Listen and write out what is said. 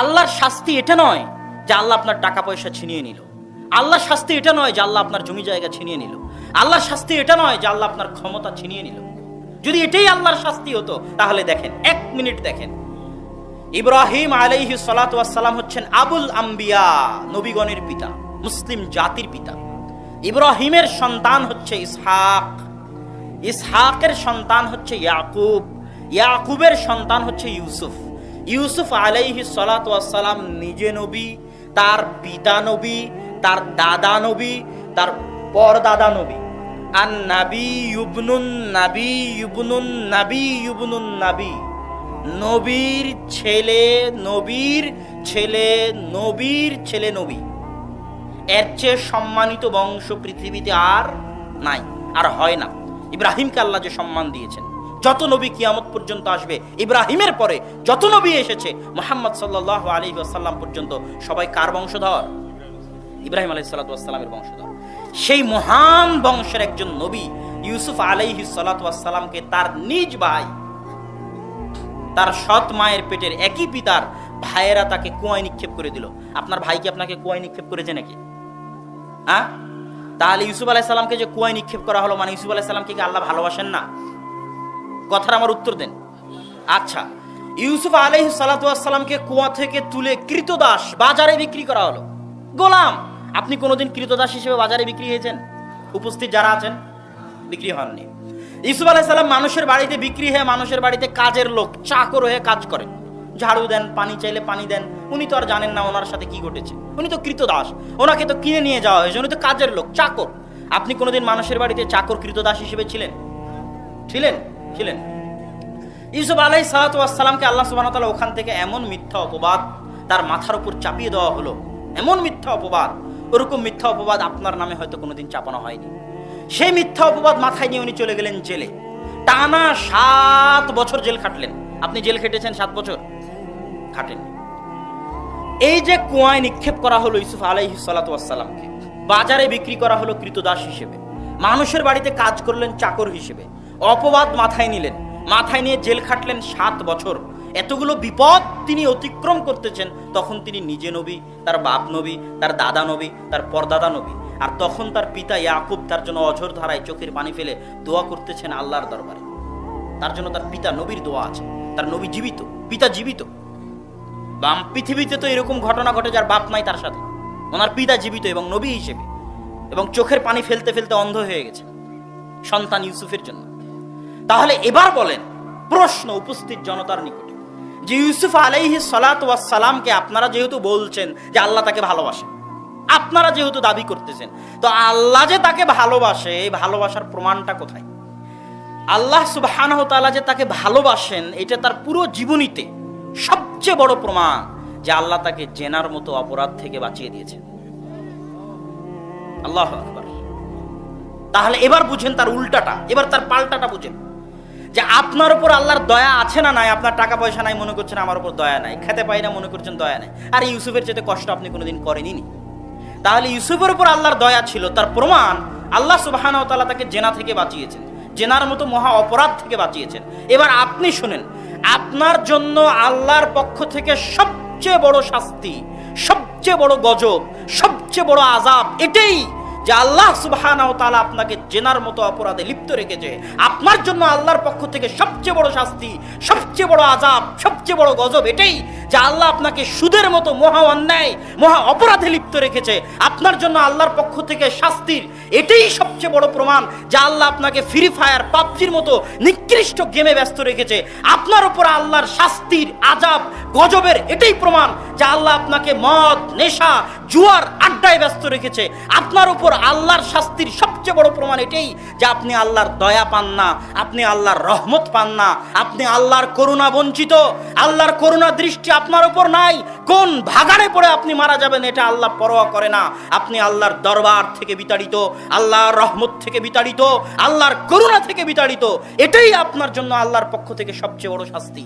আল্লাহর শাস্তি এটা নয় যে আল্লাহ আপনার টাকা পয়সা ছিনিয়ে নিল। আল্লাহর শাস্তি এটা নয় যে আল্লাহ আপনার জমি জায়গা ছিনিয়ে নিল। আল্লাহর শাস্তি এটা নয় যে আল্লাহ আপনার ক্ষমতা ছিনিয়ে নিল। যদি এটাই আল্লাহর শাস্তি হতো, তাহলে দেখেন, এক মিনিট দেখেন। ইব্রাহিম আলাইহি সালাম হচ্ছেন আবুল আম্বিয়া, নবীগণের পিতা, মুসলিম জাতির পিতা। ইব্রাহিমের সন্তান হচ্ছে ইসহাক। ইসহাকের সন্তান হচ্ছে ইয়াকুব। ইয়াকুবের সন্তান হচ্ছে ইউসুফ। ইউসুফ আলাইহি সালাম নিজে নবী, তার পিতা নবী, তার দাদা নবী, তার পরদাদা নবী। আর নাবি ইউবনুন নাবি ইউবনুন নাবি ইউবনুন নাবি। নবীর ছেলে নবীর ছেলে নবীর ছেলে নবী। এর চেয়ে সম্মানিত বংশ পৃথিবীতে আর নাই, আর হয় না। ইব্রাহিমকে আল্লাহ যে সম্মান দিয়েছেন। যত নবী কিয়ামত পর্যন্ত আসবে, ইব্রাহিমের পরে যত নবী এসেছে, মোহাম্মদ সাল্লাহ আলী আসাল্লাম পর্যন্ত সবাই কার বংশধর? ইব্রাহিম আলাই সাল্লাতামের বংশধর। সেই মহান বংশের একজন নবী ইউসুফ আলাইহি সাল্লাতামকে তার নিজ ভাই, তার সৎ মায়ের পেটের একই পিতার ভাইয়েরা তাকে কুয়ায় নিক্ষেপ করে দিল। আপনার ভাইকে আপনাকে কুয়ায় নিক্ষেপ করেছে নাকি? হ্যাঁ তাহলে ইউসুফ আলাহ সাল্লামকে যে কুয়ায় নিক্ষেপ করা হলো মানে ইউসুফ আলাইসাল্লামকে কি আল্লাহ ভালোবাসেন না? কথার আমার উত্তর দেন। আচ্ছা ইউসুফ আলহ সালাতামকে কুয়া থেকে তুলে কৃতদাস বাজারে বিক্রি করা হলো। গোলাম, আপনি কোনোদিন কৃতদাস হিসেবে বাজারে বিক্রি হয়েছেন? উপস্থিত যারা আছেন, বিক্রি হননি। ইউসুফ আলাহ সাল্লাম মানুষের বাড়িতে বিক্রি হয়ে মানুষের বাড়িতে কাজের লোক, চাকর হয়ে কাজ করেন। ঝাড়ু দেন, পানি চাইলে পানি দেন, উনি তো আর জানেন না ওনার সাথে কি ঘটেছে। উনি তো কৃতদাস, ওনাকে তো কিনে নিয়ে যাওয়া হয়েছে, উনি তো কাজের লোক, চাকর। আপনি কোনোদিন মানুষের বাড়িতে চাকর কৃতদাস হিসেবে ছিলেন? ছিলেন? ছিলেন ইউসুফ আলাই সালাতামকে আল্লাহ সুবাহ তালা ওখান থেকে এমন মিথ্যা অপবাদ তার মাথার উপর চাপিয়ে দেওয়া হলো। এমন মিথ্যা অপবাদ। ওরকম মিথ্যা অপবাদ আপনার নামে হয়তো কোনোদিন চাপানো হয়নি। সেই মিথ্যা অপবাদ মাথায় নিয়ে উনি চলে গেলেন জেলে। টানা সাত বছর জেল খাটলেন। আপনি জেল খেটেছেন সাত বছর? খাটেন এই যে কুয়ায় নিক্ষেপ করা হলো ইউসুফ আলাইহি সালাতামকে বাজারে বিক্রি করা হলো কৃতদাস হিসেবে। মানুষের বাড়িতে কাজ করলেন চাকর হিসেবে। অপবাদ মাথায় নিলেন। মাথায় নিয়ে জেল খাটলেন সাত বছর। এতগুলো বিপদ তিনি অতিক্রম করতেছেন, তখন তিনি নিজে নবী, তার বাপ নবী, তার দাদা নবী, তার পরদাদা নবী। আর তখন তার পিতা ইয়াকুব তার জন্য অঝর ধারায় চোখের পানি ফেলে দোয়া করতেছেন আল্লাহর দরবারে। তার জন্য তার পিতা নবীর দোয়া আছে। তার নবী জীবিত, পিতা জীবিত। বাম পৃথিবীতে তো এরকম ঘটনা ঘটে যার বাপ মাই তার সাথে। ওনার পিতা জীবিত এবং নবী হিসেবে। এবং চোখের পানি ফেলতে ফেলতে অন্ধ হয়ে গেছে সন্তান ইউসুফের জন্য। তাহলে এবার বলেন, প্রশ্ন উপস্থিত জনতার নিকটে। যে ইউসুফ আলাইহি সালাত সালামকে আপনারা যেহেতু বলছেন যে আল্লাহ তাকে ভালোবাসে আপনারা যেহেতু দাবি করতেছেন, তো আল্লাহ যে তাকে ভালোবাসে, এই ভালোবাসার প্রমাণটা কোথায়? আল্লাহ সুবাহ যে তাকে ভালোবাসেন, এটা তার পুরো জীবনীতে সবচেয়ে বড় প্রমাণ যে আল্লাহ তাকে জেনার মতো অপরাধ থেকে বাঁচিয়ে দিয়েছেন। আল্লাহ তাহলে এবার বুঝেন তার উল্টাটা, এবার তার পাল্টাটা বুঝেন। যে আপনার উপর আল্লাহর দয়া আছে না নাই, আপনার টাকা পয়সা নাই, মনে করছেন আমার উপর দয়া নাই, খেতে পাই না, মনে করছেন দয়া নাই। আর ইউসুফের চেয়ে কষ্ট আপনি কোনোদিন করেনি তাহলে ইউসুফের উপর আল্লাহর দয়া ছিল, তার প্রমাণ আল্লাহ সুবাহান তালা তাকে জেনা থেকে বাঁচিয়েছেন। জেনার মতো মহা অপরাধ থেকে বাঁচিয়েছেন। এবার আপনি শুনেন, আপনার জন্য আল্লাহর পক্ষ থেকে সবচেয়ে বড় শাস্তি, সবচেয়ে বড় গজব, সবচেয়ে বড় আজাব এটাই যে আল্লাহ সুবহান তাআলা আপনাকে জেনার মতো অপরাধে লিপ্ত রেখেছে, আপনার জন্য আল্লাহর পক্ষ থেকে সবচেয়ে বড় শাস্তি, সবচেয়ে বড় আজাব সবচেয়ে বড় গজব এটাই যে আল্লাহ আপনাকে সুদের মতো মহা অন্যায়, মহা অপরাধে লিপ্ত রেখেছে, আপনার জন্য আল্লাহর পক্ষ থেকে শাস্তির এটাই সবচেয়ে বড় প্রমাণ যে আল্লাহ আপনাকে ফ্রি ফায়ার পাবজির মতো নিকৃষ্ট গেমে ব্যস্ত রেখেছে। আপনার উপর আল্লাহর শাস্তির আজাব গজবের এটাই প্রমাণ যে আল্লাহ আপনাকে মদ, নেশা, জুয়ার আড্ডায় ব্যস্ত রেখেছে। আপনার উপর আল্লাহর শাস্তির সবচেয়ে বড় প্রমাণ এটাই যে আপনি আল্লাহর দয়া পান না, আপনি আল্লাহর রহমত পান না, আপনি আল্লাহর করুণা বঞ্চিত আল্লাহর করুণা দৃষ্টি আপনার উপর নাই। কোন ভাগাড়ে পড়ে আপনি মারা যাবেন এটা আল্লাহ পরোয়া করে না। আপনি আল্লাহর দরবার থেকে বিতাড়িত, আল্লাহর রহমত থেকে বিতাড়িত, আল্লাহর করুণা থেকে বিতাড়িত। এটাই আপনার জন্য আল্লাহর পক্ষ থেকে সবচেয়ে বড় শাস্তি।